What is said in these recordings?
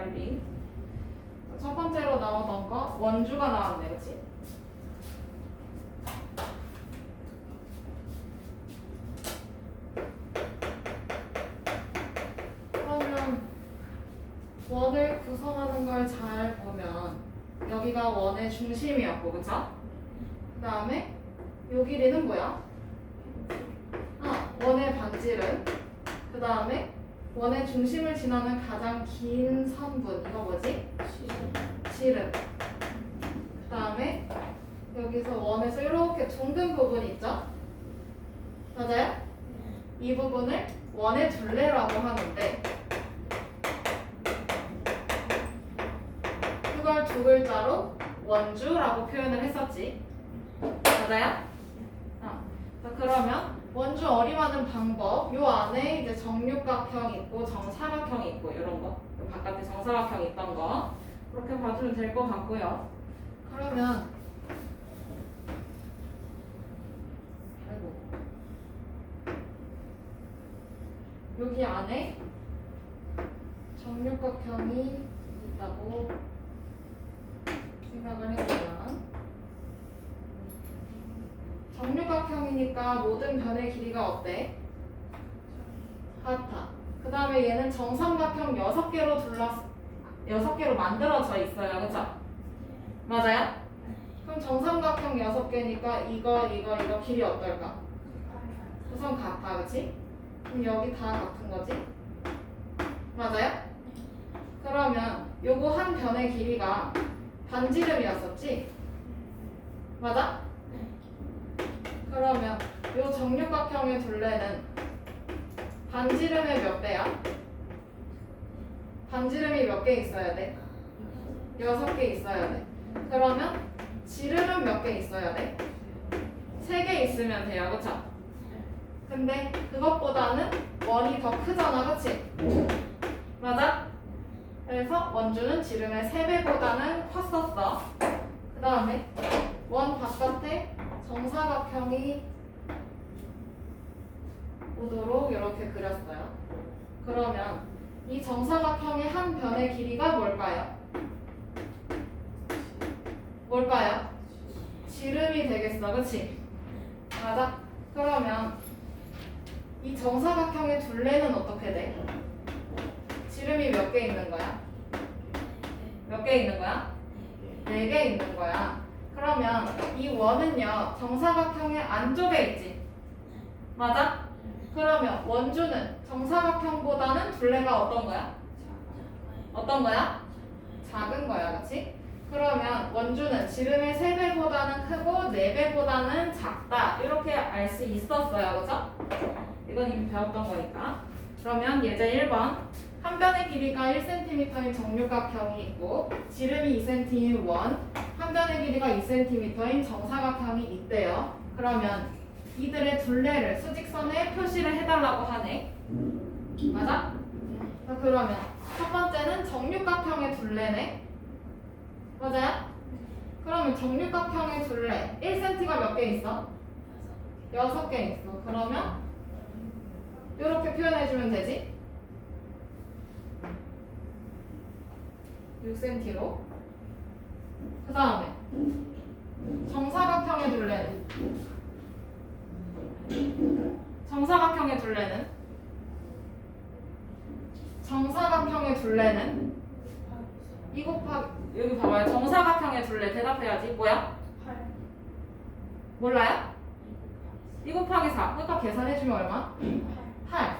네, 난리. 첫 번째로 나오던 거 원주가 나왔네, 그렇지? 그러면 원을 구성하는 걸 잘 보면 여기가 원의 중심이었고, 그쵸? 그 다음에 요 길이는 뭐야? 아, 원의 반지름. 그 다음에 원의 중심을 지나는 가장 긴 선분. 이거 뭐지? 지름. 그 다음에 여기서 원에서 이렇게 둥근 부분 있죠? 맞아요? 이 부분을 원의 둘레라고 하는데 그걸 두 글자로 원주라고 표현을 했었지. 맞아요? 어. 자, 그러면 원주 어림하는 방법 요 안에 이제 정육각형 있고 정사각형 있고 이런 거. 요 바깥에 정사각형 있던 거. 그렇게 봐주면 될 것 같고요. 그러면 아이고. 여기 안에 정육각형이 있다고 생각을 해보면 정육각형이니까 모든 변의 길이가 어때? 같아. 그 다음에 얘는 정삼각형 6개로 둘러 6개로 만들어져 있어요. 그쵸? 맞아요? 그럼 정삼각형 6개니까 이거, 이거, 이거 길이 어떨까? 우선 같아. 그치? 그럼 여기 다 같은 거지? 맞아요? 그러면 요거 한 변의 길이가 반지름이었었지? 맞아? 그러면 요 정육각형의 둘레는 반지름의 몇 배야? 반지름이 몇 개 있어야 돼? 여섯 개 있어야 돼. 그러면 지름은 몇 개 있어야 돼? 세 개 있으면 돼요. 그쵸? 근데 그것보다는 원이 더 크잖아. 그치? 맞아? 그래서 원주는 지름의 세배보다는 컸었어. 그 다음에 원 바깥에 정사각형이 오도록 이렇게 그렸어요. 그러면 이 정사각형의 한 변의 길이가 뭘까요? 뭘까요? 지름이 되겠어, 그치? 맞아? 그러면 이 정사각형의 둘레는 어떻게 돼? 지름이 몇 개 있는 거야? 몇 개 있는 거야? 네 개 있는 거야. 그러면 이 원은요 정사각형의 안쪽에 있지. 맞아? 그러면 원주는 정사각형보다는 둘레가 어떤 거야? 어떤 거야? 작은 거야, 그렇지? 그러면 원주는 지름의 3배보다는 크고 4배보다는 작다. 이렇게 알 수 있었어요. 그죠? 이건 이미 배웠던 거니까. 그러면 예제 1번. 한 변의 길이가 1cm인 정육각형이 있고 지름이 2cm인 원, 한 변의 길이가 2cm인 정사각형이 있대요. 그러면 이들의 둘레를 수직선에 표시를 해달라고 하네. 맞아? 자, 그러면 첫 번째는 정육각형의 둘레네. 맞아요? 그러면 정육각형의 둘레 1cm가 몇 개 있어? 6개 있어. 그러면 이렇게 표현해주면 되지? 6cm로. 그 다음에 정사각형의 둘레는 정사각형의 둘레는 정사각형의 둘레는 이 곱하기 여기 봐봐요. 정사각형의 둘레 대답해야지. 뭐야? 몰라요? 이 곱하기 4. 그러니까 계산해주면 얼마? 8.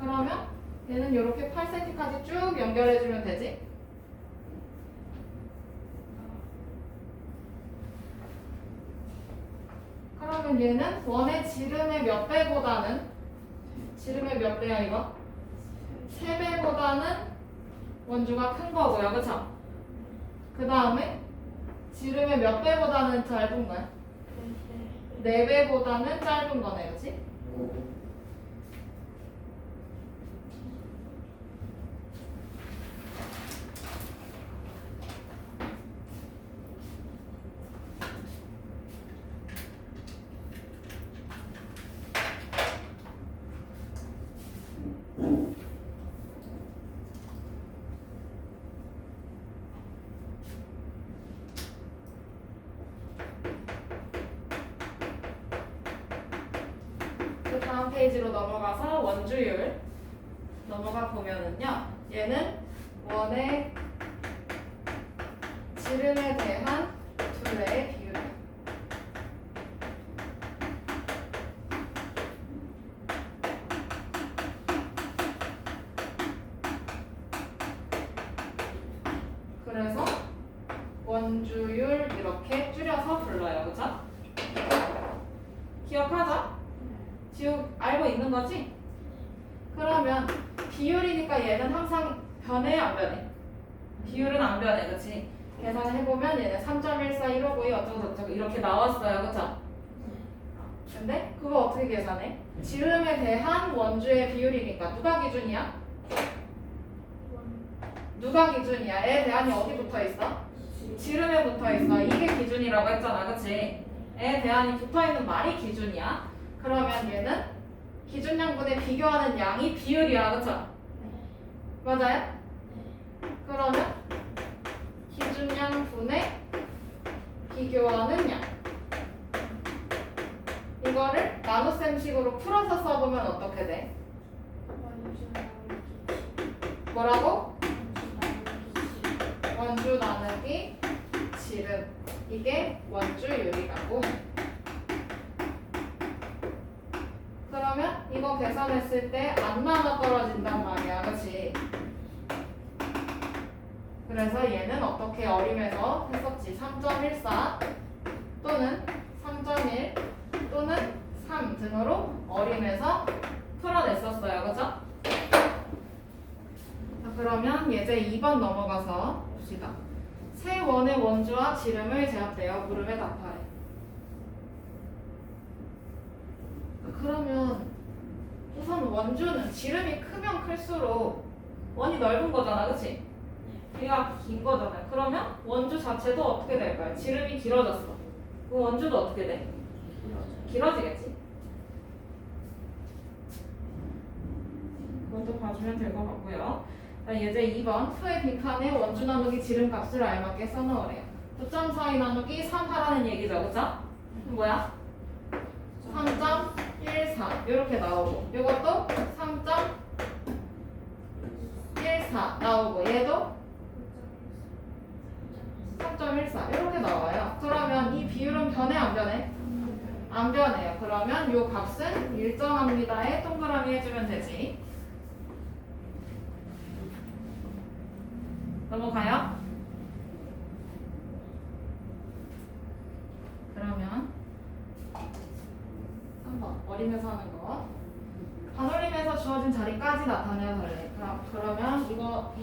그러면 얘는 이렇게 8cm까지 쭉 연결해주면 되지? 그러면 얘는 원의 지름의 몇 배보다는 지름의 몇 배야 이거? 3배보다는 원주가 큰 거고요. 그쵸? 그 다음에 지름의 몇 배보다는 짧은 거야? 4배보다는 짧은 거네, 그치? 그 다음 페이지로 넘어가서 원주율 넘어가 보면은요. 얘는 원의 지름에 대한 둘레의 비율이야. 그래서 원주율 이렇게 줄여서 불러요. 그죠? 기억하자. 지우 알고 있는 거지? 그러면 비율이니까 얘는 항상 변해 안 변해? 비율은 안 변해, 그렇지? 계산을 해보면 얘는 3.14, 155, 어쩌고 저쩌고 이렇게 나왔어요, 그쵸? 근데 그거 어떻게 계산해? 지름에 대한 원주의 비율이니까 누가 기준이야? 누가 기준이야? 에 대한이 어디 붙어 있어? 지름에 붙어 있어. 이게 기준이라고 했잖아, 그치? 에 대한이 붙어 있는 말이 기준이야. 그러면 얘는 기준량분에 비교하는 양이 비율이야, 그쵸? 맞아요? 그러면 기준량분에 비교하는 양 이거를 나눗셈식으로 풀어서 써보면 어떻게 돼? 뭐라고? 원주 나누기 지름 이게 원주율이라고 그러면 이 거 계산했을 때 안 나눠 떨어진단 말이야 그치? 그래서 얘는 어떻게 어림해서 했었지 3.14 또는 3.1 또는 3 등으로 어림해서 풀어냈었어요 그죠? 자, 그러면 예제 2번 넘어가서 봅시다. 세 원의 원주와 지름을 제압되어 물음에 답하래. 그러면 우선 원주는 지름이 크면 클수록 원이 넓은 거잖아, 그치? 얘가 긴 거잖아요. 그러면 원주 자체도 어떻게 될까요? 지름이 길어졌어. 그 원주도 어떻게 돼? 길어지겠지? 그것도 봐주면 될 것 같고요. 자, 예제 2번 표의 빈칸에 원주 나누기 지름 값을 알맞게 써넣으래요. 9.42 나누기 3 하라는 얘기죠, 그죠? 뭐야? 3.14 이렇게 나오고 이것도 3.14 나오고 얘도 3.14 이렇게 나와요. 그러면 이 비율은 변해 안 변해? 안 변해요. 그러면 이 값은 일정합니다에 동그라미 해주면 되지. 넘어가요.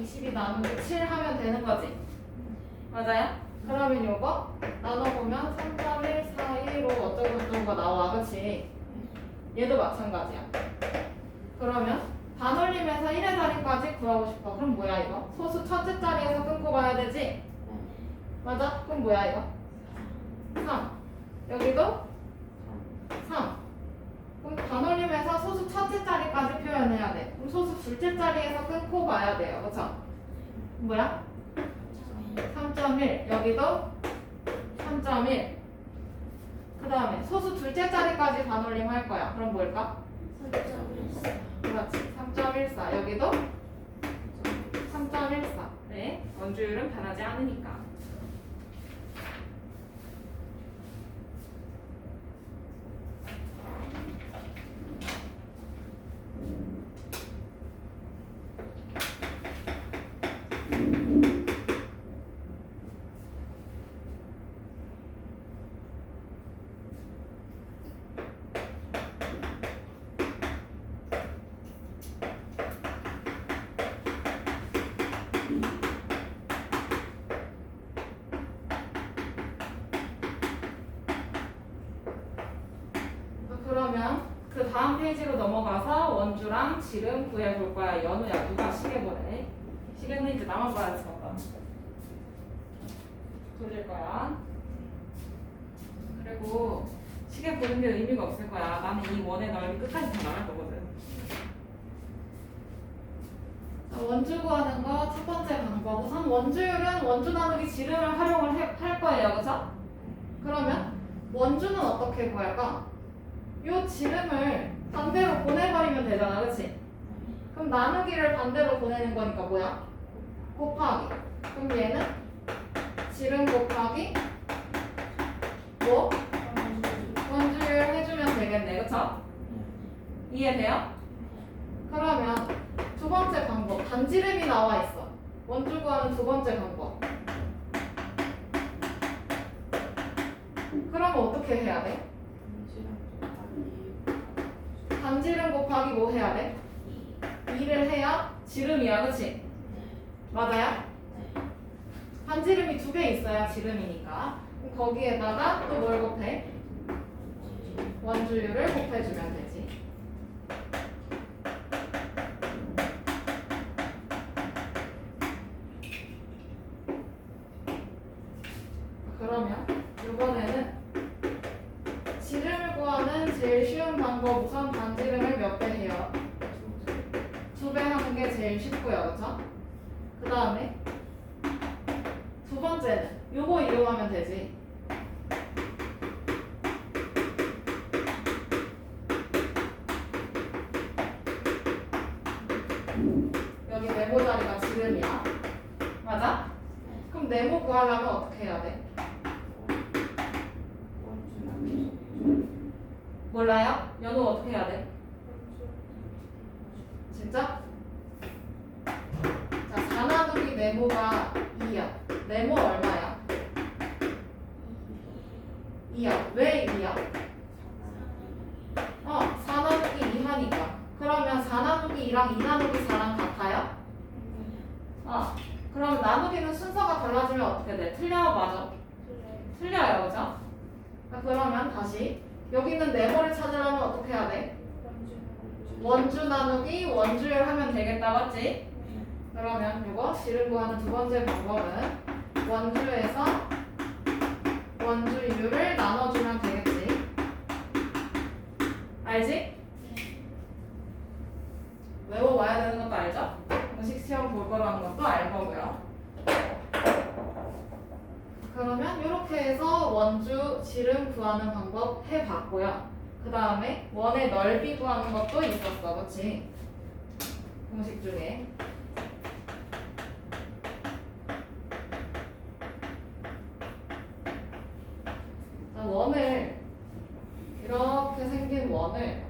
22 나누기 7 하면 되는 거지? 맞아요? 그러면 이거 나눠보면 3 1 4 1로 어쩌고저쩌고가 나와 그치? 얘도 마찬가지야 그러면 반올림에서 1의 자리까지 구하고 싶어 그럼 뭐야 이거? 소수 첫째 자리에서 끊고 가야 되지? 맞아? 그럼 뭐야 이거? 3 여기도 3 그럼 반올림에서 소수 첫째 자리까지 표현해야 돼. 그럼 소수 둘째 자리에서 끊고 가야 돼요. 그쵸? 뭐야? 3.1. 여기도 3.1. 그 다음에 소수 둘째 자리까지 반올림 할 거야. 그럼 뭘까? 그렇지. 3.14. 여기도 3.14. 네. 원주율은 변하지 않으니까. 그러면 그 페이지로 넘어가서 원주랑 지름 구해볼 거야. 연우야, 누가 시계 보래? 시계는 이제 나만 봐야지, 봐봐. 돌릴 거야. 그리고 시계 보는 게 의미가 없을 거야. 나는 이 원의 넓이 끝까지 다 나갈 거거든. 자, 원주 구하는 거 첫 번째 방법. 우선 원주율은 원주 나누기 지름을 활용을 해- 할 거예요. 그죠? 그러면 원주는 어떻게 구할까? 요 지름을 반대로 보내버리면 되잖아, 그치? 그럼 나누기를 반대로 보내는 거니까 뭐야? 곱하기. 그럼 얘는 지름 곱하기 뭐? 원주율 해주면 되겠네, 그쵸? 이해돼요? 그러면 두 번째 방법, 반지름이 나와 있어. 원주 구하는 두 번째 방법. 그러면 어떻게 해야 돼? 반지름 곱하기 뭐 해야 돼? 2를 해야 지름이야, 그치? 맞아요? 반지름이 두 개 있어야 지름이니까. 거기에다가 또 뭘 곱해? 원주율을 곱해주면 되지. 그러면 이번에는 지름을 구하는 제일 쉬운 방법 우선 제일 쉽고요, 그쵸? 그 다음에 두 번째는 요거 이용하면 되지. 여기 네모 자리가 지름이야. 맞아? 그럼 네모 구하려면 어떻게 해야 돼? 몰라요? 연우 어떻게 해야 돼? 진짜? 자, 4 나누기 네모가 2야. 네모 얼마야? 2야. 왜 2야? 어, 4 나누기 2 하니까. 그러면 4 나누기 2랑 2 나누기 4랑 같아요? 어. 그럼 나누기는 순서가 달라지면 어떻게 돼? 틀려? 맞아? 틀려요, 그죠? 자, 그러면 다시 여기 있는 네모를 찾으려면 어떻게 해야 돼? 원주 나누기 원주율 하면 되겠다, 맞지? 그러면 이거 지름 구하는 두 번째 방법은 원주에서 원주율을 나눠주면 되겠지. 알지? 외워와야 되는 것도 알죠? 공식 시험 볼 거라는 것도 알 거고요. 그러면 이렇게 해서 원주 지름 구하는 방법 해봤고요. 그 다음에 원의 넓이 구하는 것도 있었어, 그렇지? 공식 중에. 자, 원을 이렇게 생긴 원을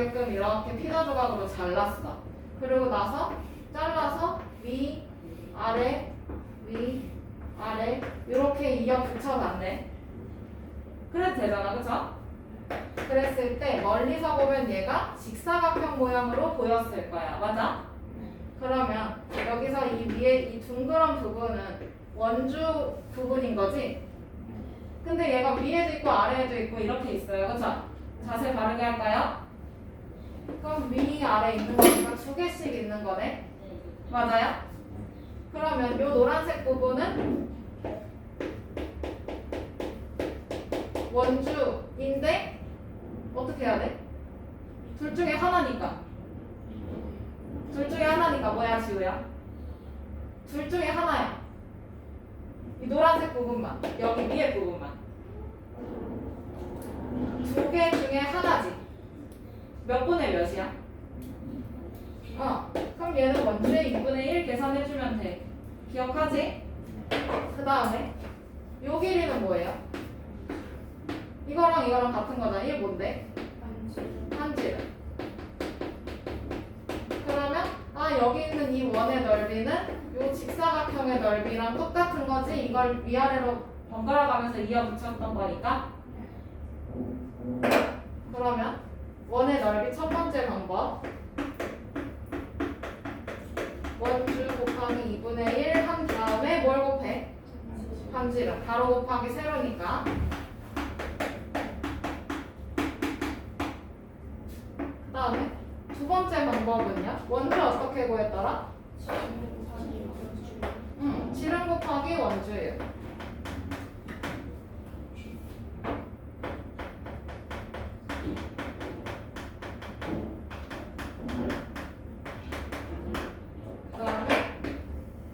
지나게끔 이렇게 피자 조각으로 잘랐어. 그리고 나서 잘라서 위, 아래, 위, 아래 이렇게 이어 붙여놨네. 그래도 되잖아, 그쵸? 그랬을 때 멀리서 보면 얘가 직사각형 모양으로 보였을 거야. 맞아? 그러면 여기서 이 위에 이 둥그런 부분은 원주 부분인 거지? 근데 얘가 위에도 있고 아래에도 있고 이렇게 있어요. 그쵸? 자세 바르게 할까요? 그럼 위, 아래 있는 거니까 두 개씩 있는 거네? 맞아요? 그러면 요 노란색 부분은 원주인데 어떻게 해야 돼? 둘 중에 하나니까 둘 중에 하나니까 뭐야 지우야? 둘 중에 하나야 이 노란색 부분만 여기 위에 부분만 두 개 중에 하나지 몇 분의 몇이야? 어 그럼 얘는 원주의 2분의 1 계산해주면 돼 기억하지? 그 다음에 요 길이는 뭐예요? 이거랑 이거랑 같은 거잖아 이게 뭔데? 한지름 그러면 아 여기 있는 이 원의 넓이는 요 직사각형의 넓이랑 똑같은 거지 이걸 위아래로 번갈아 가면서 이어 붙였던 거니까 그러면 원의 넓이 첫 번째 방법. 원주 곱하기 2분의 1 한 다음에 뭘 곱해? 한지름 바로 곱하기 세로니까. 그 다음에 두 번째 방법은요? 원주 어떻게 구했더라? 응, 지름 곱하기 원주예요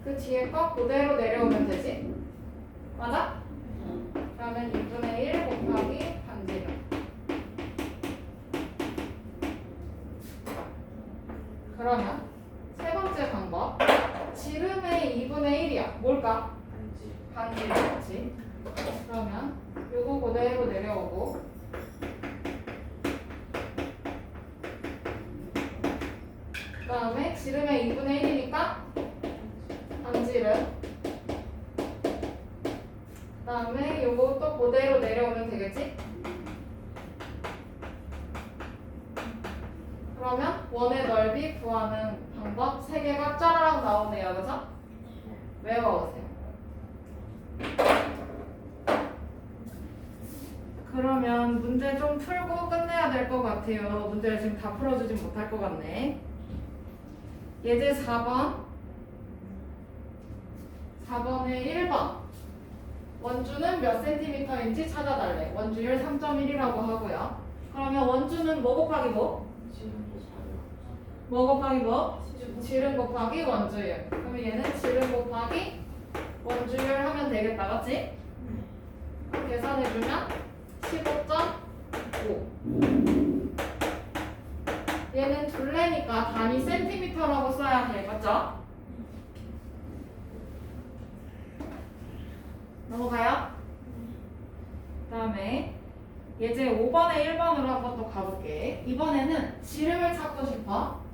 그 뒤에 거 그대로 내려오면 되지? 맞아? 그러면 6분의 1 곱하기 반지름. 그러면 세 번째 방법. 지름의 2분의 1이야. 뭘까? 반지름. 반지름이지. 그러면 원의 넓이 구하는 방법 세 개가 짜라락 나오네요. 그죠? 외워오세요. 그러면 문제 좀 풀고 끝내야 될 것 같아요. 문제를 지금 다 풀어주진 못할 것 같네. 예제 4번. 4번에 1번. 원주는 몇 센티미터인지 찾아달래. 원주율 3.1이라고 하고요. 그러면 원주는 뭐 곱하기 뭐? 뭐 곱하기 뭐? 지름 곱하기 원주율. 그럼 얘는 지름 곱하기 원주율 하면 되겠다, 맞지? 계산해주면 15.5. 얘는 둘레니까 단위 센티미터라고 써야 돼, 맞죠? 넘어가요? 그 다음에 예제 5번에 1번으로 한번 또 가볼게. 이번에는 지름을 찾고 싶어.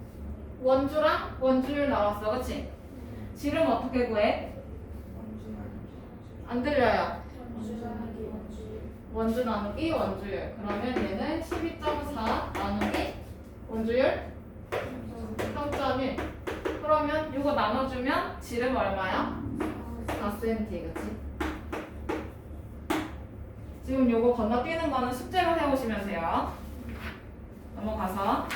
원주랑 원주율 나왔어, 그치? 지름 어떻게 구해? 안 들려요. 원주 나누기 원주율. 그러면 얘는 12.4 나누기 원주율 3.1. 그러면 이거 나눠주면 지름 얼마야? 4cm, 그치? 지금 요거 건너뛰는 거는 숙제로 해오시면 돼요. 넘어가서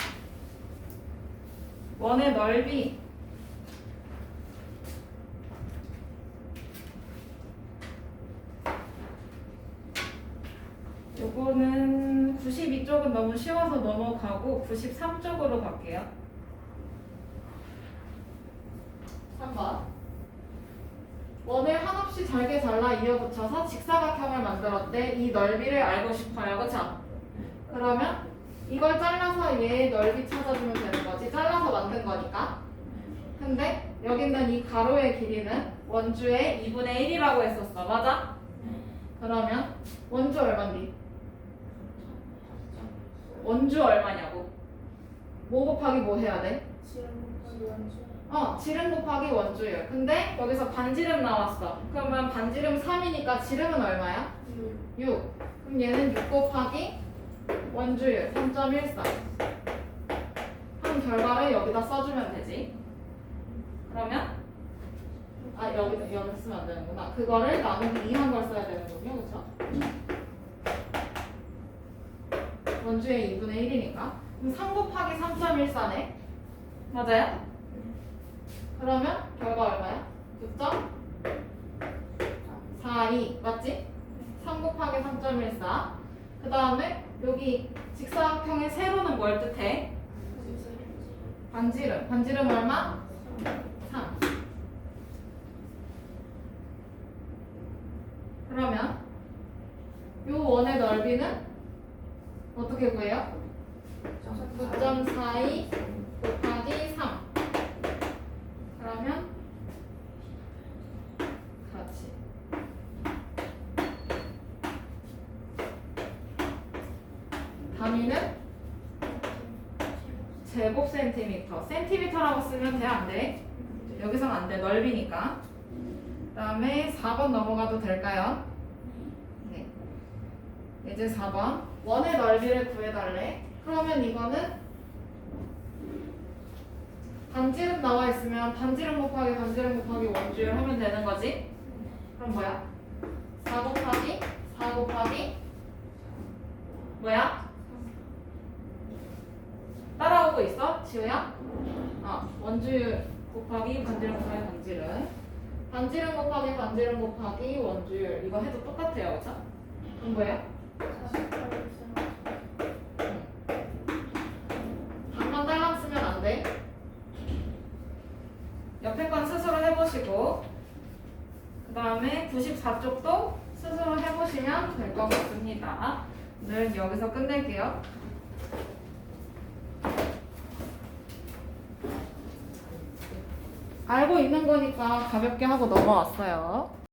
원의 넓이 요거는 92쪽은 너무 쉬워서 넘어가고 93쪽으로 갈게요. 3번. 원을 한없이 잘게 잘라 이어붙여서 직사각형을 만들었대. 이 넓이를 알고 싶어요. 그쵸? 그러면 이걸 잘라서 얘의 넓이 찾아주면 되는 거지. 잘라서 만든 거니까. 근데 여기 있는 이 가로의 길이는 원주의 2분의 1이라고 했었어. 맞아? 그러면 원주 얼마인데? 원주 얼마냐고? 뭐 곱하기 뭐 해야 돼? 어, 지름 곱하기 원주율. 근데 여기서 반지름 나왔어. 그러면 반지름 3이니까 지름은 얼마야? 6. 그럼 얘는 6 곱하기 원주율 3.14. 한 결과를 여기다 써주면 되지. 그러면 아 여기다 여기 쓰면 안 되는구나. 그거를 나누기 2한 걸 써야 되는군요. 그렇죠? 원주의 2분의 1이니까. 그럼 3 곱하기 3.14네. 맞아요? 그러면 결과 얼마야? 6.42 맞지? 3 곱하기 3.14. 그 다음에 여기 직사각형의 세로는 뭘 뜻해? 반지름. 반지름 얼마? 3. 그러면 요 원의 넓이는 어떻게 구해요? 9.42 곱하기 3. 그러면 그렇지. 단위는 제곱 센티미터. 센티미터라고 쓰면 돼, 안 돼? 여기선 안 돼. 넓이니까. 그 다음에 4번 넘어가도 될까요? 네. 이제 4번. 원의 넓이를 구해달래. 그러면 이거는 반지름 나와 있으면 반지름 곱하기 반지름 곱하기 원주율 하면 되는 거지? 그럼 뭐야? 4 곱하기 4 곱하기 뭐야? 따라오고 있어? 지우야? 어, 원주율 곱하기 반지름 곱하기 반지름 반지름 곱하기 반지름 곱하기 원주율 이거 해도 똑같아요 그쵸? 그럼 뭐예요? 반만 딸랑 쓰면 안 돼. 옆에 건 스스로 해보시고 그 다음에 94쪽도 스스로 해보시면 될 것 같습니다. 오늘 여기서 끝낼게요. 알고 있는 거니까 가볍게 하고 넘어왔어요.